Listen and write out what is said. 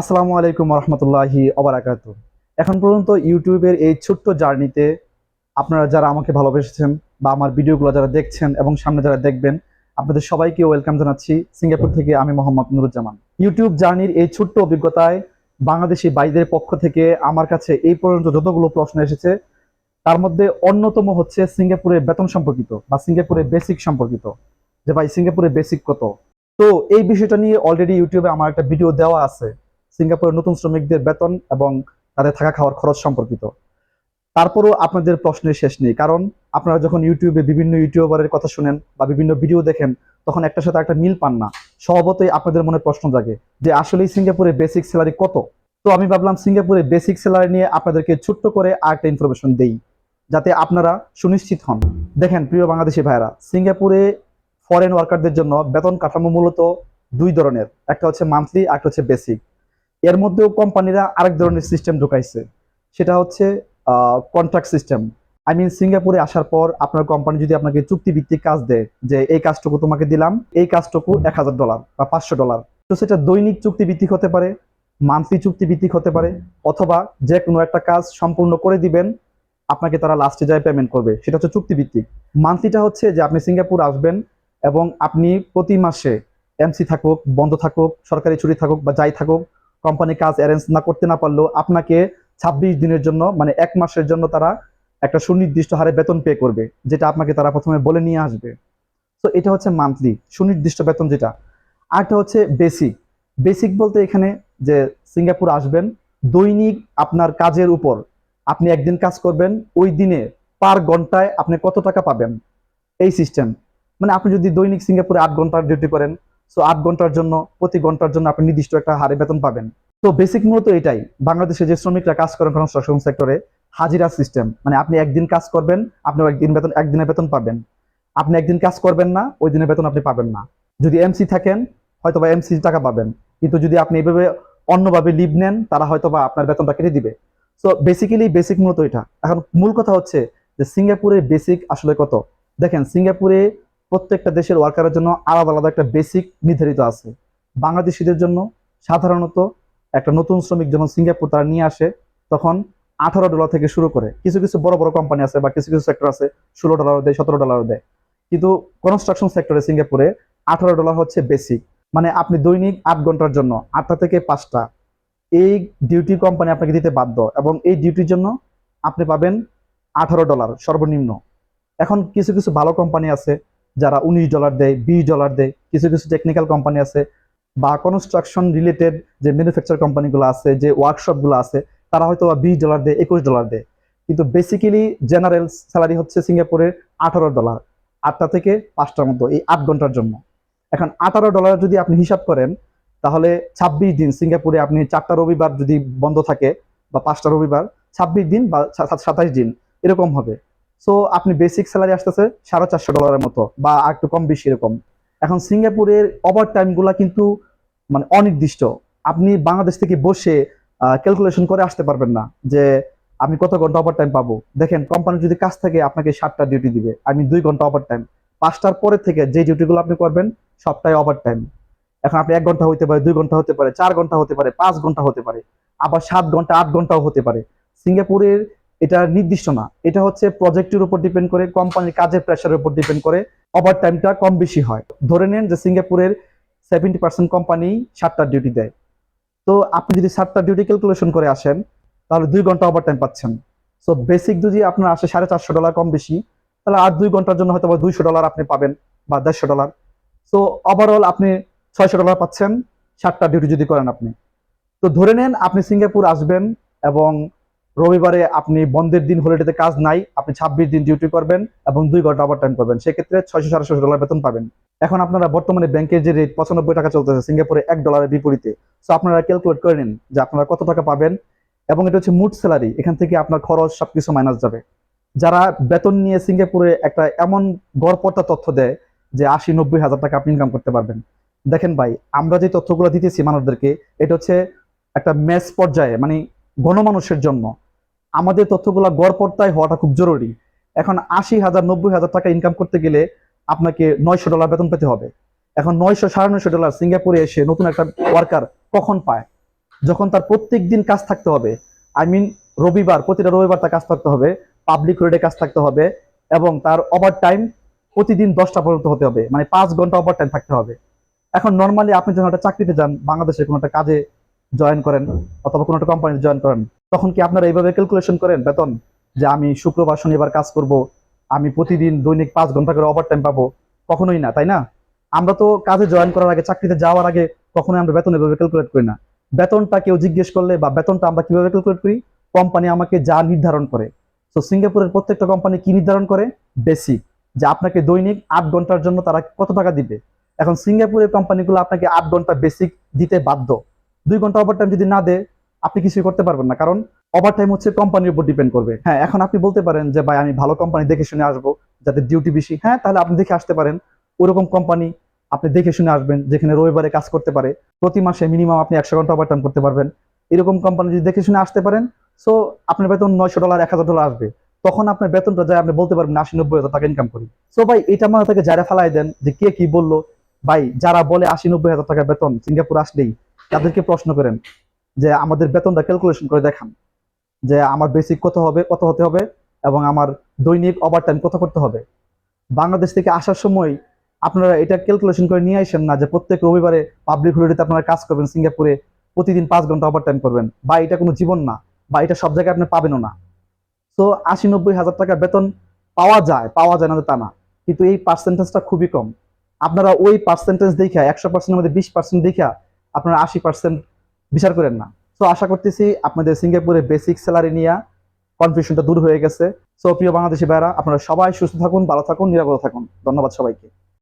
আসসালামু আলাইকুম রহমতুল্লাহি অবরাকাত এখন পর্যন্ত ইউটিউবের এই ছোট্ট জার্নিতে আপনারা যারা আমাকে ভালোবেসেছেন বা আমার ভিডিওগুলো যারা দেখছেন এবং সামনে যারা দেখবেন, আপনাদের সবাইকে ওয়েলকাম জানাচ্ছি সিঙ্গাপুর থেকে আমি মোহাম্মদ নুরুজ্জামান। ইউটিউব জার্নির এই ছোট্ট অভিজ্ঞতায় বাংলাদেশি বাইদের পক্ষ থেকে আমার কাছে এই পর্যন্ত যতগুলো প্রশ্ন এসেছে, তার মধ্যে অন্যতম হচ্ছে সিঙ্গাপুরের বেতন সম্পর্কিত বা সিঙ্গাপুরের বেসিক সম্পর্কিত যে ভাই সিঙ্গাপুরের বেসিক কত? তো এই বিষয়টা নিয়ে অলরেডি ইউটিউবে আমার একটা ভিডিও দেওয়া আছে। সিঙ্গাপুরের নতুন শ্রমিকদের বেতন এবং তাদের থাকা খাওয়ার খরচ সম্পর্কিত। তারপরও আপনাদের প্রশ্নের শেষ নেই, কারণ আপনারা যখন ইউটিউবে বিভিন্ন ইউটিউবারের কথা শুনেন বা বিভিন্ন ভিডিও দেখেন, তখন একটার সাথে একটা মিল পান না। স্বভাবতই আপনাদের মনে প্রশ্ন জাগে যে আসলেই সিঙ্গাপুরে বেসিক স্যালারি কত? তো আমি ভাবলাম সিঙ্গাপুরে বেসিক স্যালারি নিয়ে আপনাদেরকে ছোট্ট করে আরেকটা ইনফরমেশন দেই, যাতে আপনারা সুনিশ্চিত হন। দেখেন, প্রিয় বাংলাদেশি ভাইরা সিঙ্গাপুরে ফরেন ওয়ার্কারদের জন্য বেতন কাঠামো মূলত দুই ধরনের, একটা হচ্ছে মান্থলি একটা হচ্ছে বেসিক এর মধ্যেও কোম্পানিরা আরেক ধরনের সিস্টেম ঢুকাইছে। সেটা হচ্ছে কন্ট্রাক্ট সিস্টেম আই মিন সিঙ্গাপুরে আসার পর আপনার কোম্পানি যদি আপনাকে চুক্তিভিত্তিক কাজ দেয়, যে এই কাজটুকু তোমাকে দিলাম, এই কাজটুকু এক হাজার ডলার বা পাঁচশো ডলার তো সেটা দৈনিক চুক্তিভিত্তিক হতে পারে মান্থলি চুক্তিভিত্তিক হতে পারে, অথবা যে কোনো একটা কাজ সম্পূর্ণ করে দিবেন, আপনাকে তারা লাস্টে যায় পেমেন্ট করবে। সেটা হচ্ছে চুক্তিভিত্তিক। মান্থলিটা হচ্ছে যে আপনি সিঙ্গাপুর আসবেন এবং আপনি প্রতি মাসে এমসি থাকুক, বন্ধ থাকুক, সরকারি ছুটি থাকুক বা যাই থাকুক কোম্পানি কাজ অ্যারেঞ্জ না করতে না পারলেও আপনাকে ছাব্বিশ দিনের জন্য মানে এক মাসের জন্য তারা একটা সুনির্দিষ্ট হারে বেতন পে করবে, যেটা আপনাকে তারা প্রথমে বলে নিয়ে আসবে। তো এটা হচ্ছে মান্থলি সুনির্দিষ্ট বেতন যেটা। আরেকটা হচ্ছে বেসিক বেসিক বলতে এখানে যে সিঙ্গাপুর আসবেন, দৈনিক আপনার কাজের উপর আপনি একদিন কাজ করবেন, ওই দিনে পার ঘন্টায় আপনি কত টাকা পাবেন? এই সিস্টেম মানে আপনি যদি দৈনিক সিঙ্গাপুরে আট ঘণ্টার ডিউটি করেন সো আট ঘণ্টার জন্য, প্রতি ঘণ্টার জন্য আপনি নির্দিষ্ট একটা হারে বেতন পাবেন। তো বেসিক মূলত এটাই, বাংলাদেশে যে শ্রমিকরা কাজ করেন কনস্ট্রাকশন সেক্টরে হাজিরা সিস্টেম মানে আপনি একদিন কাজ করবেন, আপনি একদিন বেতন, একদিনের বেতন পাবেন। আপনি একদিন কাজ করবেন না, ওই দিনের বেতন আপনি পাবেন না। যদি এমসি থাকেন হয়তো বা এমসি টাকা পাবেন। কিন্তু যদি আপনি এইভাবে অন্যভাবে লিভ নেন, তারা হয়তো বা আপনার বেতনটা কেটে দিবে। সো বেসিক্যালি বেসিক মূলত এটা। এখন মূল কথা হচ্ছে যে, সিঙ্গাপুরের বেসিক আসলে কত? দেখেন, সিঙ্গাপুরে প্রত্যেকটা দেশের ওয়ার্কারের জন্য আলাদা আলাদা একটা বেসিক নির্ধারিত আছে। বাংলাদেশিদের জন্য সাধারণত একটা নতুন শ্রমিক যখন সিঙ্গাপুর তারা নিয়ে আসে, তখন আঠারো ডলার থেকে শুরু করে, কিছু কিছু বড় বড় কোম্পানি আছে বা কিছু কিছু সেক্টর আছে, ষোলো ডলারও দেয়, সতেরো ডলারও দেয়। কিন্তু কনস্ট্রাকশন সেক্টরে সিঙ্গাপুরে আঠারো ডলার হচ্ছে বেসিক মানে আপনি দৈনিক আট ঘণ্টার জন্য আটটা থেকে পাঁচটা এই ডিউটি কোম্পানি আপনাকে দিতে বাধ্য এবং এই ডিউটির জন্য আপনি পাবেন আঠারো ডলার সর্বনিম্ন। এখন কিছু কিছু ভালো কোম্পানি আছে যারা উনিশ ডলার দেয়, বিশ ডলার দেয়, কিছু কিছু টেকনিক্যাল কোম্পানি আছে বা কনস্ট্রাকশন রিলেটেড যে ম্যানুফ্যাকচার কোম্পানিগুলো আছে, যে ওয়ার্কশপগুলো আছে, তারা হয়তো বা বিশ ডলার দেয়, একুশ ডলার দেয়। কিন্তু বেসিক্যালি জেনারেল স্যালারি হচ্ছে সিঙ্গাপুরের আঠারো ডলার আটটা থেকে পাঁচটার মতো, এই আট ঘণ্টার জন্য। এখন আঠারো ডলার যদি আপনি হিসাব করেন, তাহলে ছাব্বিশ দিন সিঙ্গাপুরে আপনি চারটা রবিবার যদি বন্ধ থাকে বা পাঁচটা রবিবার, ছাব্বিশ দিন বা সাতাশ দিন, এরকম হবে। সো আপনি বেসিক স্যালারি আসতেছে সাড়ে চারশো ডলারের মতো, বা একটু কম বেশি এরকম। এখন সিঙ্গাপুরের ওভার টাইমগুলা কিন্তু মানে অনির্দিষ্ট। আপনি বাংলাদেশ থেকে বসে ক্যালকুলেশন করে আসতে পারবেন না যে, আমি কত ঘণ্টা ওভার টাইম পাবো। দেখেন কোম্পানি যদি কাজ থাকে, আপনাকে সাতটা ডিউটি দিবে। আমি দুই ঘণ্টা ওভার টাইম পাঁচটার পরে থেকে যে ডিউটিগুলো আপনি করবেন, সবটাই ওভার টাইম এখন আপনি এক ঘণ্টা হতে পারে, দুই ঘণ্টা হতে পারে, চার ঘণ্টা হতে পারে, পাঁচ ঘণ্টা হতে পারে, আবার সাত ঘণ্টা, আট ঘন্টাও হতে পারে। সিঙ্গাপুরের এটা নির্দিষ্ট না। এটা হচ্ছে প্রজেক্টের উপর ডিপেন্ড করে কোম্পানির কাজের প্রেশারের উপর ডিপেন্ড করে ওভার টাইমটা কম বেশি হয়। ধরে নেন যে সিঙ্গাপুরের সেভেন্টি পার্সেন্ট কোম্পানি সাতটা ডিউটি দেয়। তো আপনি যদি সাতটা ডিউটি ক্যালকুলেশন করে আসেন, তাহলে দুই ঘণ্টা ওভার টাইম পাচ্ছেন। সো বেসিক যদি আপনার আসে সাড়ে চারশো ডলার কম বেশি, তাহলে আর দুই ঘণ্টার জন্য হয়তো দুইশো ডলার আপনি পাবেন বা দেড়শো ডলার সো ওভারঅল আপনি ছয়শো ডলার পাচ্ছেন সাতটা ডিউটি যদি করেন আপনি। তো ধরে নেন আপনি সিঙ্গাপুর আসবেন এবং রবিবারে আপনি বন্ধের দিন হলিডেতে কাজ নাই, আপনি ছাব্বিশ দিন ডিউটি করবেন এবং দুই ঘণ্টা ওভার টাইম করবেন। সেক্ষেত্রে ছয়শো সাড়ে ছশো ডলার বেতন পাবেন। এখন আপনারা বর্তমানে ব্যাংকের যে রেট পঁচানব্বই টাকা চলতেছে, সিঙ্গাপুরে এক ডলারের বিপরীতে। সো আপনারা ক্যালকুলেট করে নিন যে আপনারা কত টাকা পাবেন এবং এটা হচ্ছে মুড স্যালারি এখান থেকে আপনার খরচ সবকিছু মাইনাস যাবে। যারা বেতন নিয়ে সিঙ্গাপুরে একটা এমন গড়পড়তা তথ্য দেয় যে আশি নব্বই হাজার টাকা আপনি ইনকাম করতে পারবেন। দেখেন ভাই, আমরা যে তথ্যগুলো দিতেছি মানুষদেরকে, এটা হচ্ছে একটা ম্যাচ পর্যায়ে মানে গণমানুষের জন্য। আমাদের তথ্যগুলো গড়পড়তায় হওয়াটা খুব জরুরি। এখন আশি হাজার, নব্বই হাজার টাকা ইনকাম করতে গেলে আপনাকে নয়শো ডলার বেতন পেতে হবে। এখন নয়শো, সাড়ে নয়শো ডলার সিঙ্গাপুরে এসে নতুন একটা ওয়ার্কার কখন পায়? যখন তার প্রত্যেক দিন কাজ থাকতে হবে। আই মিন রবিবার, প্রতিটা রবিবার তার কাজ থাকতে হবে। পাবলিক হলিডে কাজ থাকতে হবে এবং তার ওভার টাইম প্রতিদিন দশটা পর্যন্ত হতে হবে। মানে পাঁচ ঘণ্টা ওভার টাইম থাকতে হবে। এখন নর্মালি আপনি যখন একটা চাকরিতে যান বাংলাদেশে কোনো একটা কাজে জয়েন করেন অথবা কোনো একটা কোম্পানিতে জয়েন করেন, তখন কি আপনারা এইভাবে ক্যালকুলেশন করেন বেতন? যে আমি শুক্রবার, শনিবার কাজ করব, আমি প্রতিদিন দৈনিক পাঁচ ঘণ্টা করে ওভার টাইম পাবো? কখনোই না, তাই না? আমরা তো কাজে জয়েন করার আগে, চাকরিতে যাওয়ার আগে কখনোই আমরা বেতন এভাবে ক্যালকুলেট করি না। বেতনটা কেউ জিজ্ঞেস করলে বা বেতনটা আমরা কীভাবে ক্যালকুলেট করি? কোম্পানি আমাকে যা নির্ধারণ করে। তো সিঙ্গাপুরের প্রত্যেকটা কোম্পানি কি নির্ধারণ করে? বেসিক যে আপনাকে দৈনিক আট ঘণ্টার জন্য তারা কত টাকা দিবে? এখন সিঙ্গাপুরের কোম্পানিগুলো আপনাকে আট ঘণ্টা বেসিক দিতে বাধ্য। দুই ঘণ্টা ওভার টাইম যদি না দেয়, আপনি কিছুই করতে পারবেন না। কারণ ওভার টাইম হচ্ছে কোম্পানির উপর ডিপেন্ড করবে। হ্যাঁ এখন আপনি বলতে পারেন যে, ভাই, আমি ভালো কোম্পানি দেখে শুনে আসব যাদের ডিউটি বেশি। হ্যাঁ তাহলে আপনি দেখে আসতে পারেন। ওরকম কোম্পানি আপনি দেখে শুনে আসবেন, যেখানে রবিবারে কাজ করতে পারে। প্রতি মাসে মিনিমাম আপনি একশো ঘণ্টা ওভার টাইম করতে পারবেন। এরকম কোম্পানি যদি দেখে শুনে আসতে পারেন সো আপনার বেতন নয়শো ডলার এক হাজার ডলার আসবে। তখন আপনার বেতনটা যায়, আপনি বলতে পারবেন, আশি, নব্বই হাজার টাকা ইনকাম করি। সো ভাই, এটা মাথা থেকে যারা ফেলাই দেন যে, কে কি বলল। ভাই, যারা বলে আশি, নব্বই হাজার টাকা বেতন, সিঙ্গাপুর আসলেই তাদেরকে প্রশ্ন করেন যে, আমাদের বেতনটা ক্যালকুলেশন করে দেখান যে, আমার বেসিক কত হবে, কত হতে হবে এবং আমার দৈনিক ওভার টাইম কত করতে হবে? বাংলাদেশ থেকে আসার সময় আপনারা এটা ক্যালকুলেশন করে নিয়ে আসেন না যে, প্রত্যেক রবিবারে পাবলিক হলিডেতে আপনারা কাজ করবেন, সিঙ্গাপুরে প্রতিদিন পাঁচ ঘণ্টা ওভার টাইম করবেন বা এটা কোনো জীবন না বা এটা সব জায়গায় আপনি পাবেনও না। তো আশি নব্বই হাজার টাকা বেতন পাওয়া যায় পাওয়া যায় না তা না। কিন্তু এই পার্সেন্টেজটা খুবই কম। আপনারা ওই পার্সেন্টেজ দেখে একশো পার্সেন্টের মধ্যে বিশ পার্সেন্ট দেখে আপনারা আশি পার্সেন্ট বিচার করেন না। সো আশা করতেছি আপনাদের সিঙ্গাপুরে বেসিক স্যালারি নিয়ে কনফিউশনটা দূর হয়ে গেছে। সো প্রিয় বাংলাদেশি ভাইরা আপনারা সবাই সুস্থ থাকুন, ভালো থাকুন, নিরাপদ থাকুন। ধন্যবাদ সবাইকে।